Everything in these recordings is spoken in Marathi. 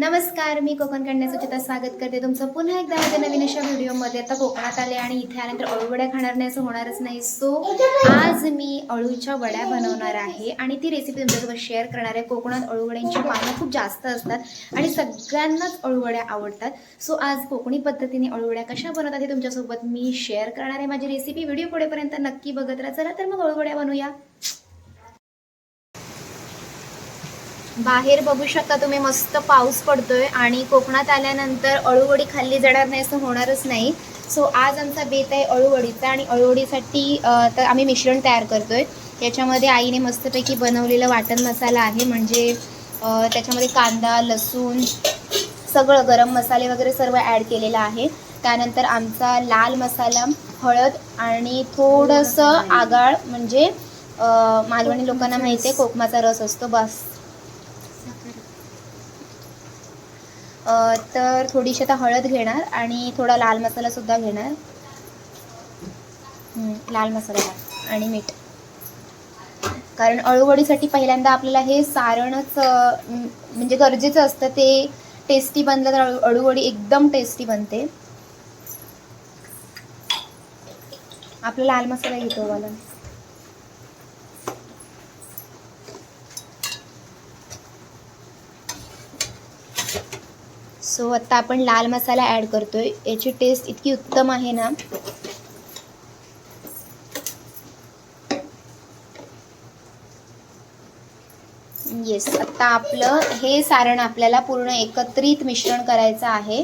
नमस्कार मी कोकण कन्या सुचिता स्वागत करते तुमचं पुन्हा एकदा माझ्या नवीन अशा व्हिडिओमध्ये. आता कोकणात आले आणि इथे आल्यानंतर अळूवड्या खाणार नाही असं होणारच नाही. सो आज मी अळूच्या वड्या बनवणार आहे आणि ती रेसिपी तुमच्यासोबत शेअर करणार आहे. कोकणात अळूवड्यांची पानं खूप जास्त असतात आणि सगळ्यांनाच अळूवड्या आवडतात. सो आज कोकणी पद्धतीने अळूवड्या कशा बनवतात हे तुमच्यासोबत मी शेअर करणार आहे. माझी रेसिपी व्हिडिओ पुढेपर्यंत नक्की बघत राहा. चला तर मग अळूवड्या बनवूया. बाहेर बघू शकता तुम्ही मस्त पाऊस पडतोय आणि कोकणात आल्यानंतर अळूवडी खाल्ली जाणार नाही असं होणारच नाही. सो आज आमचा बेत आहे अळूवडीचा आणि अळूवडीसाठी तर आम्ही मिश्रण तयार करतोय. याच्यामध्ये आईने मस्तपैकी बनवलेलं वाटण मसाला आहे म्हणजे त्याच्यामध्ये कांदा लसूण सगळं गरम मसाले वगैरे सर्व ॲड केलेलं आहे. त्यानंतर आमचा लाल मसाला हळद आणि थोडंसं आगाळ म्हणजे मालवणी लोकांना माहिती आहे कोकमाचा रस असतो बस. तर थोडीशी आता हळद घेणार आणि थोडा लाल मसाला सुद्धा घेणार. लाल मसाला आणि मीठ. कारण अळूवडीसाठी पहिल्यांदा आपल्याला हे सारणच म्हणजे गरजेचं असतं. ते टेस्टी बनलं तर अळू अळूवडी एकदम टेस्टी बनते. आपला लाल मसाला घेतो वाला सो आता आपण लाल मसाला ॲड करतोय. याची टेस्ट इतकी उत्तम आहे ना. येस आता आपलं हे सारण आपल्याला पूर्ण एकत्रित मिश्रण करायचं आहे.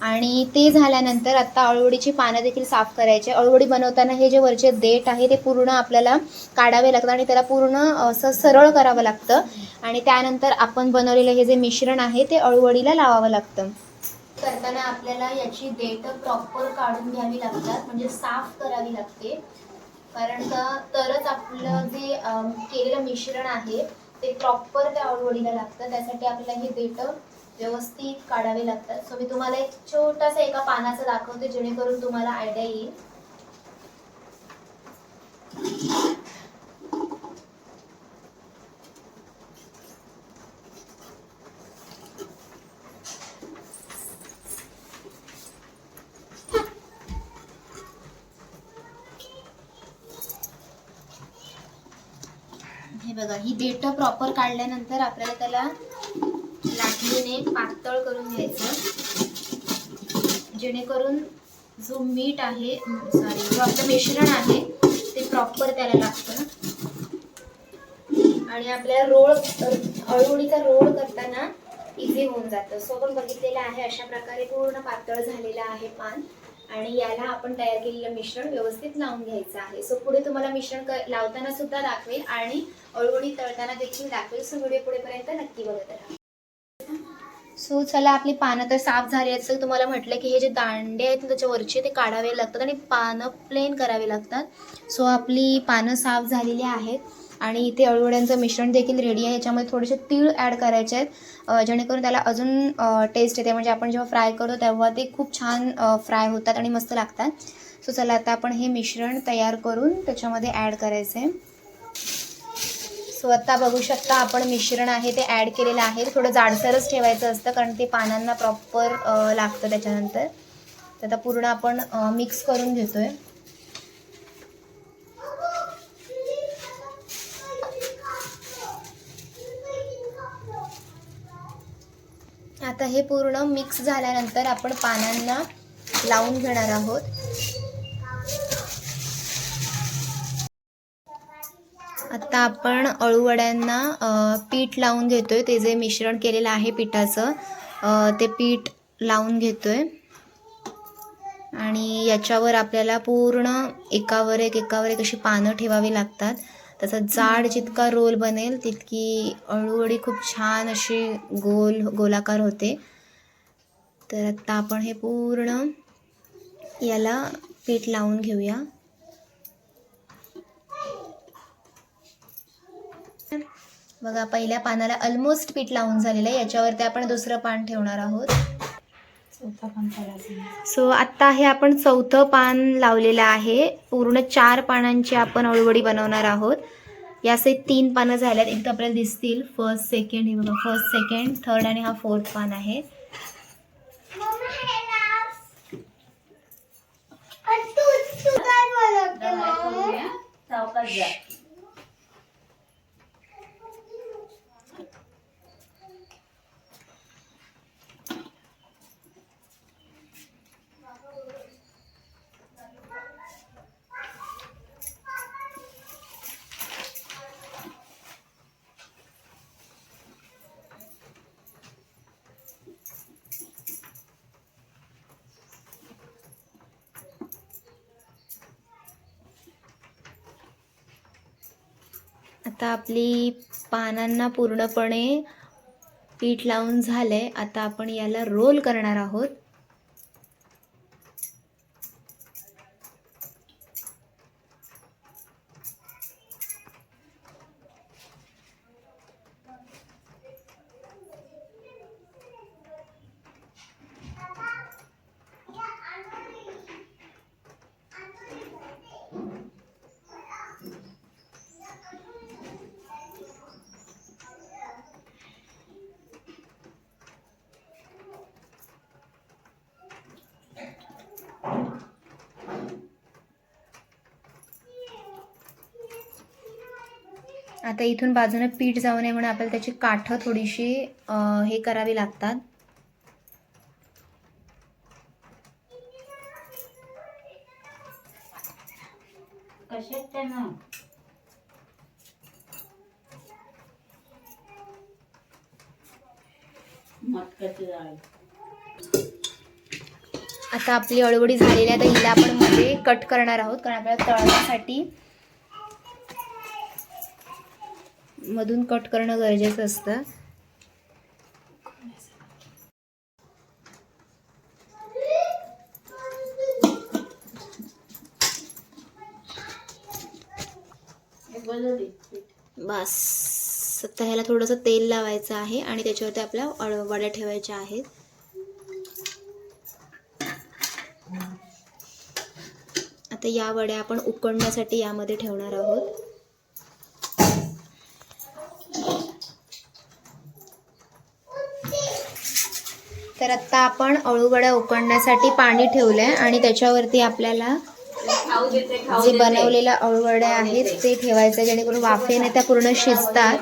आणि ते झाल्यानंतर आता अळूवडीची पानं देखील साफ करायचे अळूवडी बनवताना हे जे वरचे देठ आहे ते पूर्ण आपल्याला काढावे लागतं आणि त्याला पूर्ण असं सरळ करावं लागतं. आणि त्यानंतर आपण बनवलेलं हे जे मिश्रण आहे ते अळूवडीला लावावं लागतं. करताना आपल्याला याची देठ प्रॉपर काढून घ्यावी लागतात म्हणजे साफ करावी लागते. कारण तरच आपलं जे केलेलं मिश्रण आहे ते प्रॉपर त्या अळूवडीला लागतं. त्यासाठी आपल्याला हे देठ व्यवस्थित काढावे लागतात. सो मी तुम्हाला एक छोटासा एका पानाचं दाखवते जेणेकरून तुम्हाला आयडिया येईल. हे बघा ही देठ प्रॉपर काढल्यानंतर आपल्याला त्याला लाटणीने पातळ करून घ्यायचं. जेणेकरून जो मीठ आहे सॉरी जो आपलं मिश्रण आहे ते प्रॉपर त्याला लागतं. आणि आपल्याला रोळ अळूवडीचा रोळ करताना इझी होऊन जातं. सो आपण बघितलेलं आहे अशा प्रकारे पूर्ण पातळ झालेलं आहे पान. आणि याला आपण तयार केलेलं मिश्रण व्यवस्थित लावून घ्यायचं आहे. सो पुढे तुम्हाला मिश्रण क- लावताना सुद्धा दाखवेल आणि अळवणी तळताना देखील दाखवेल. सो व्हिडिओ पुढेपर्यंत नक्की बघत राहा. सो चला आपली पानं तर साफ झाली आहेत. तर तुम्हाला म्हटलं की हे जे दांडे आहेत त्याच्यावरचे ते काढावे लागतात आणि पानं प्लेन करावे लागतात. सो आपली पानं साफ झालेली आहेत आणि इथे अळूवड्यांचं मिश्रण देखील रेडी आहे. याच्यामध्ये थोडेसे तीळ ॲड करायचे आहेत. जेणेकरून त्याला अजून टेस्ट येते. म्हणजे आपण जेव्हा फ्राय करतो तेव्हा ते खूप छान फ्राय होतात आणि मस्त लागतात. सो चला आता आपण हे मिश्रण तयार करून त्याच्यामध्ये ॲड करायचं आहे स्वतः बघू शकता आपण मिश्रण आहे ते ॲड केलेलं आहे. थोडं जाडसरच ठेवायचं असतं कारण ते पानांना प्रॉपर लागतं त्याच्यानंतर. तर आता पूर्ण आपण मिक्स करून घेतो आहे आता हे पूर्ण मिक्स झाल्यानंतर आपण पानांना लावून घेणार आहोत. आता आपण अळूवड्यांना पीठ लावून घेतो आहे ते जे मिश्रण केलेलं आहे पिठाचं ते पीठ लावून घेतो आहे आणि याच्यावर आपल्याला पूर्ण एकावर एक एकावर एक अशी पानं ठेवावी लागतात. त्याचा जाड जितका रोल बनेल तितकी अळूवडी खूप छान अशी गोल गोलाकार होते. तर आत्ता आपण हे पूर्ण याला पीठ लावून घेऊया. बघा पहिल्या पानाला अल्मोस्ट पीठ लावून झालेलं आहे. याच्यावरती आपण दुसरं पान ठेवणार आहोत. सो आत्ता हे आपण चौथं पान लावलेलं आहे. पूर्ण चार पानांची आपण अळवडी बनवणार आहोत. याचे तीन पानं झाल्यात. तर आपल्याला दिसतील फर्स्ट सेकंड हे बघा फर्स्ट सेकंड थर्ड आणि हा फोर्थ पान आहे. चौकात आता आपली पानांना पूर्णपणे पीठ लावून झालं आहे आता आपण याला रोल करणार आहोत. आता इथून बाजूने पीठ जाऊ नये म्हणून आपल्याला त्याची काठं थोडीशी हे करावी लागतात. आता आपली अळवडी झालेली आहे तर हिला आपण मध्ये कट करणार आहोत कारण आपल्याला तळण्यासाठी मधून कट करणं गरजेचं असतं. बस. आता ह्याला थोडंसं तेल लावायचं आहे आणि त्याच्यावरती आपल्या वड्या ठेवायच्या आहेत. आता या वड्या आपण उकडण्यासाठी यामध्ये ठेवणार आहोत. तर आत्ता आपण अळूवड्या उकडण्यासाठी पाणी ठेवलं आहे आणि त्याच्यावरती आपल्याला जे बनवलेल्या अळूवड्या आहेत ते ठेवायचं जेणेकरून वाफेने त्या पूर्ण शिजतात.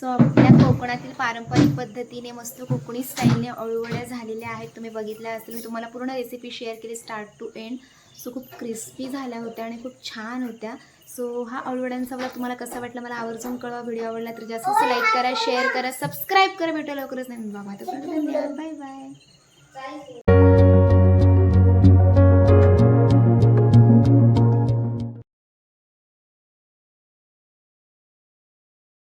सो आपल्या कोकणातील पारंपरिक पद्धतीने मस्त कोकणी स्टाईलने अळूवड्या झालेल्या आहेत. तुम्ही बघितल्या असतील. मी तुम्हाला पूर्ण रेसिपी शेअर केली स्टार्ट टू एंड सो खूप क्रिस्पी झाल्या होत्या आणि खूप छान होत्या. सो हा अळूवड्यांचा मला तुम्हाला कसा वाटला मला आवर्जून कळवा. व्हिडिओ आवडला तर जास्त लाईक करा शेअर करा सबस्क्राईब करा. भेटू लवकरच नाही बाबा धन्यवाद. Bye bye